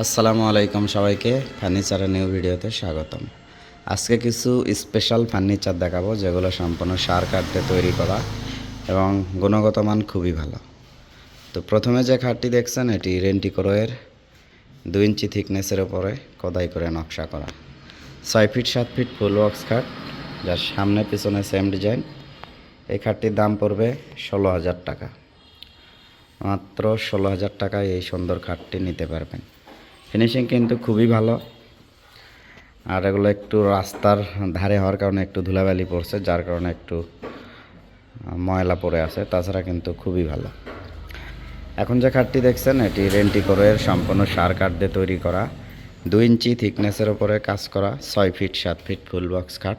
আসসালামু আলাইকুম সবাইকে ফার্নিচারের নিউ ভিডিওতে স্বাগতম। আজকে কিছু স্পেশাল ফার্নিচার দেখাবো, যেগুলো সম্পূর্ণ সার কাঠতে তৈরি করা এবং গুণগত মান খুবই ভালো। তো প্রথমে যে খাটটি দেখছেন, এটি রেন্টিকোরোয়ের দুই ইঞ্চি থিকনেসের ওপরে খোদাই করে নকশা করা। ছয় ফিট, সাত ফিট ফুল বক্স খাট, যার সামনে পিছনে সেম ডিজাইন এই খাটটির দাম পড়বে ষোলো হাজার টাকা। মাত্র ষোলো হাজার টাকায় এই সুন্দর খাটটি নিতে পারবেন। ফিনিশিং কিন্তু খুবই ভালো। আর এগুলো একটু রাস্তার ধারে হওয়ার কারণে একটু ধুলাবালি পড়ছে, যার কারণে একটু ময়লা পড়ে আছে, তাছাড়া কিন্তু খুবই ভালো। এখন যে খাটটি দেখছেন, এটি রেন্টিকোরের সম্পূর্ণ সার কাঠ দিয়ে তৈরি করা। দুই ইঞ্চি থিকনেসের ওপরে কাজ করা, ছয় ফিট, সাত ফিট ফুল বক্স খাট।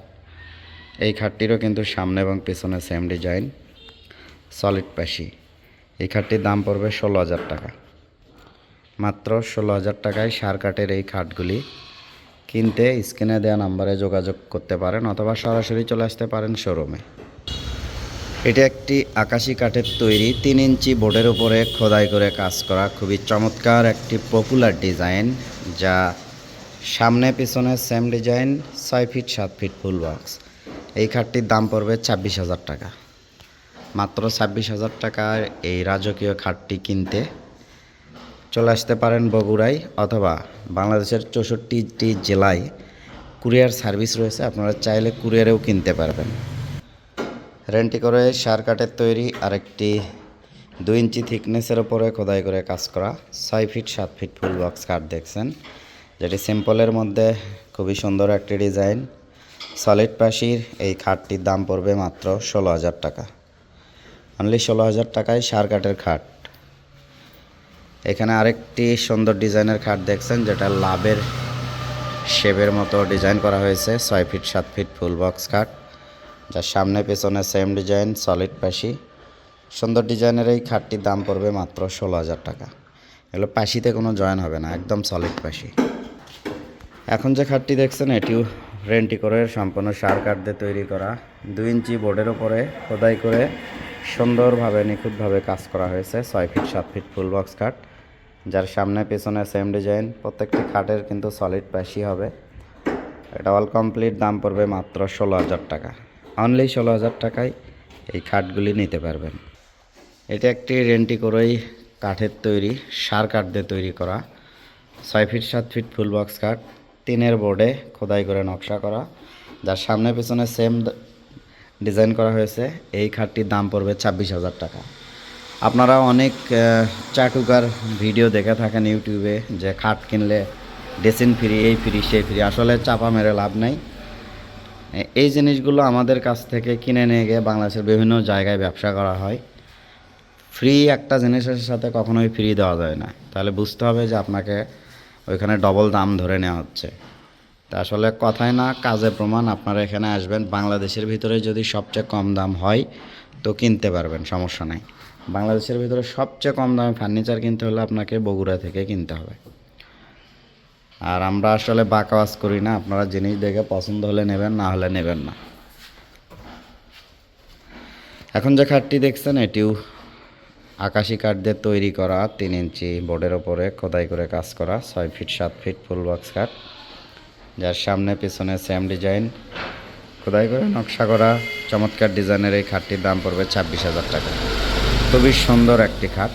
এই খাটটিরও কিন্তু সামনে এবং পেছনে সেম ডিজাইন সলিড পাশি। এই খাটটির দাম পড়বে ষোলো হাজার টাকা। মাত্র ষোলো হাজার টাকায় সার কাঠের এই খাটগুলি। কিনতে, স্ক্রিনে দেওয়া নাম্বারে যোগাযোগ করতে পারেন অথবা সরাসরি চলে আসতে পারেন শোরুমে। এটা একটি আকাশি কাঠের তৈরি তিন ইঞ্চি বোর্ডের উপরে খোদাই করে কাজ করা খুবই চমৎকার একটি পপুলার ডিজাইন যা সামনে পিছনে সেম ডিজাইন ছয় ফিট সাত ফিট ফুল বক্স এই খাটটির দাম পড়বে ছাব্বিশ হাজার টাকা। মাত্র ছাব্বিশ হাজার টাকার এই রাজকীয় খাটটি কিনতে চলে আসতে পারেন বগুড়ায় অথবা বাংলাদেশের চৌষট্টিটি জেলায় কুরিয়ার সার্ভিস রয়েছে, আপনারা চাইলে কুরিয়ারেও কিনতে পারবেন। রেন্টি করে সার কাঠের তৈরি আরেকটি দুই ইঞ্চি থিকনেসের ওপরে খোদাই করে কাজ করা, ছয় ফিট, সাত ফিট ফুল বক্স কাঠ দেখছেন, যেটি সিম্পলের মধ্যে খুবই সুন্দর একটি ডিজাইন। সলিড পাশির এই খাটটির দাম পড়বে মাত্র ষোলো হাজার টাকা। অনলি ষোলো হাজার টাকায় সার কাঠের খাট। এখানে আরেকটি সুন্দর ডিজাইনের খাট দেখছেন, যেটা লাভের শেপের মতো ডিজাইন করা হয়েছে, ছয় ফিট, সাত ফিট ফুল বক্স খাট, যার সামনে পেছনে সেম ডিজাইন সলিড পাশি। সুন্দর ডিজাইনের এই খাটটির দাম পড়বে মাত্র ষোলো হাজার টাকা। এগুলো পাশিতে কোনো জয়েন হবে না, একদম সলিড পাশি। এখন যে খাটটি দেখছেন, এটিও রেন্টি করে সম্পূর্ণ সার কাঠ দিয়ে তৈরি করা। দুই ইঞ্চি বোর্ডের ওপরে খোদাই করে সুন্দরভাবে, নিখুঁতভাবে কাজ করা হয়েছে, ছয় ফিট, সাত ফিট ফুল বক্স খাট। যার সামনে, পেছনে সেম ডিজাইন প্রত্যেকটি খাটের কিন্তু সলিড প্যাশি হবে। এটা অল কমপ্লিট দাম পড়বে মাত্র ষোলো হাজার টাকা। অনলি ষোলো হাজার টাকায় এই খাটগুলি নিতে পারবেন। এটা একটি রেন্টি করেই কাঠের তৈরি, সার কাঠ দিয়ে তৈরি করা। ছয় ফিট, সাত ফিট ফুল বক্স কাঠ তিনের বোর্ডে খোদাই করে নকশা করা। যার সামনে, পেছনে সেম ডিজাইন করা হয়েছে, এই খাটটির দাম পড়বে ছাব্বিশ হাজার টাকা। আপনারা অনেক চাটুকার ভিডিও দেখে থাকেন ইউটিউবে যে খাট কিনলে ডেসিন ফ্রি, এই ফ্রি সেই ফ্রি, আসলে চাপা মেরে লাভ নাই। এই জিনিসগুলো আমাদের কাছ থেকে কিনে নিয়ে গিয়ে বাংলাদেশের বিভিন্ন জায়গায় ব্যবসা করা হয়। ফ্রি একটা জিনিসের সাথে কখনোই ফ্রি দেওয়া যায় না। তাহলে বুঝতে হবে যে আপনাকে ওইখানে ডবল দাম ধরে নেওয়া হচ্ছে। তা আসলে কথায় না, কাজে প্রমাণ, আপনারা এখানে আসবেন। বাংলাদেশের ভিতরে যদি সবচেয়ে কম দাম হয়, তো কিনতে পারবেন, সমস্যা নাই। বাংলাদেশের ভিতরে সবচেয়ে কম দামে ফার্নিচার কিনতে হলে আপনাকে বগুড়া থেকে কিনতে হবে। আর আমরা আসলে বাকাওয়াজ করি না, আপনারা জিনিস দেখে পছন্দ হলে নেবেন, না হলে নেবেন না। এখন যে খাটটি দেখছেন এটিও আকাশি কাঠ দিয়ে তৈরি করা, তিন ইঞ্চি বোর্ডের ওপরে খোদাই করে কাজ করা, ছয় ফিট, সাত ফিট ফুল বক্স কাঠ যার সামনে পিছনে সেম ডিজাইন খোদাই করে নকশা করা, চমৎকার ডিজাইনের এই খাটটির দাম পড়বে ছাব্বিশ হাজার টাকা। খুবই সুন্দর একটি খাট।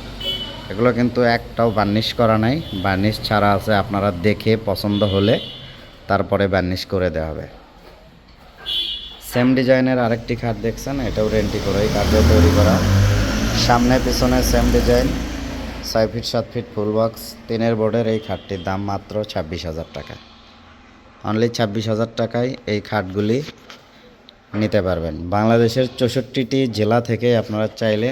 এগুলো কিন্তু একটাও বার্নিশ করা নাই। বার্নিশ ছাড়া আছে আপনারা দেখে পছন্দ হলে তারপরে বার্নিশ করে দেওয়া হবে। সেম ডিজাইনের আরেকটি খাট দেখছেন, এটাও রেন্টি করে এই কাঠ তৈরি করা। সামনে পিছনে সেম ডিজাইন ছয় ফিট সাত ফিট ফুল বক্স তিনের বোর্ডের এই খাটটির দাম মাত্র ছাব্বিশ হাজার টাকা। অনলি ছাব্বিশ হাজার টাকায় এই খাটগুলি নিতে পারবেন। বাংলাদেশের চৌষট্টিটি জেলা থেকে আপনারা চাইলে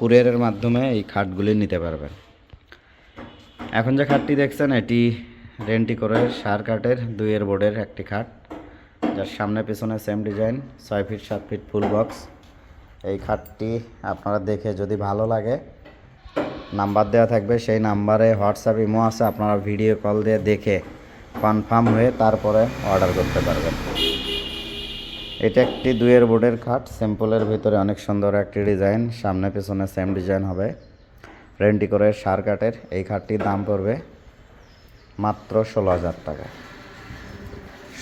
কুরিয়ারের মাধ্যমে এই খাটগুলি নিতে পারবেন। এখন যে খাটটি দেখছেন, এটি রেন্টি করে সার কাঠের দুইয়ের বোর্ডের একটি খাট, যার সামনে পিছনে সেম ডিজাইন ছয় ফিট সাত ফিট ফুল বক্স এই খাটটি আপনারা দেখে যদি ভালো লাগে, নাম্বার দেওয়া থাকবে, সেই নাম্বারে হোয়াটসঅ্যাপ ইমো আছে, আপনারা ভিডিও কল দিয়ে দেখে কনফার্ম হয়ে তারপরে অর্ডার করতে পারবেন। এটা একটি দুইয়ের বোর্ডের খাট সিম্পলের ভিতরে অনেক সুন্দর একটি ডিজাইন, সামনে পেছনে সেম ডিজাইন হবে। রেন্টি করে সার কাঠের এই খাটটির দাম পড়বে মাত্র ষোলো হাজার টাকা।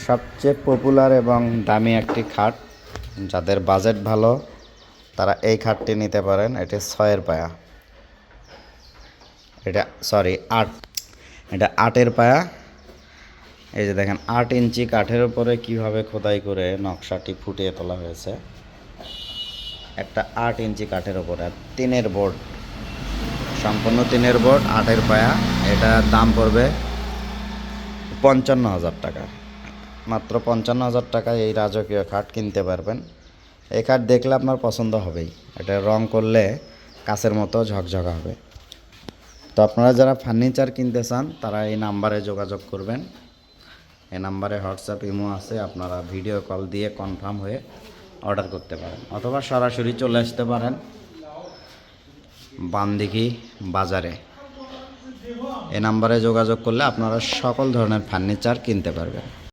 সবচেয়ে পপুলার এবং দামি একটি খাট, যাদের বাজেট ভালো, তারা এই খাটটি নিতে পারেন। এটি ছয়ের পায়া। এটা সরি আট। এটা আটের পায়া। এই যে দেখেন, আট ইঞ্চি কাঠের উপরে কীভাবে খোদাই করে নকশাটি ফুটিয়ে তোলা হয়েছে? একটা আট ইঞ্চি কাঠের আর তিনের বোর্ড, সম্পূর্ণ তিনের বোর্ড, আটের পায়া, এটা দাম পড়বে পঞ্চান্ন হাজার টাকা। মাত্র পঞ্চান্ন হাজার টাকায় এই রাজকীয় খাট কিনতে পারবেন। এই খাট দেখলে আপনার পছন্দ হবেই। এটা রং করলে কাছের মতো ঝকঝকা হবে। তো আপনারা যারা ফার্নিচার কিনতে চান, তারা এই নাম্বারে যোগাযোগ করবেন। এই নাম্বারে হোয়াটসঅ্যাপ, ইমো আছে, আপনারা ভিডিও কল দিয়ে কনফার্ম হয়ে অর্ডার করতে পারেন। অথবা সরাসরি চলে আসতে পারেন বান্দিকি বাজারে। এই নাম্বারে যোগাযোগ করলে আপনারা সকল ধরনের ফার্নিচার কিনতে পারবেন।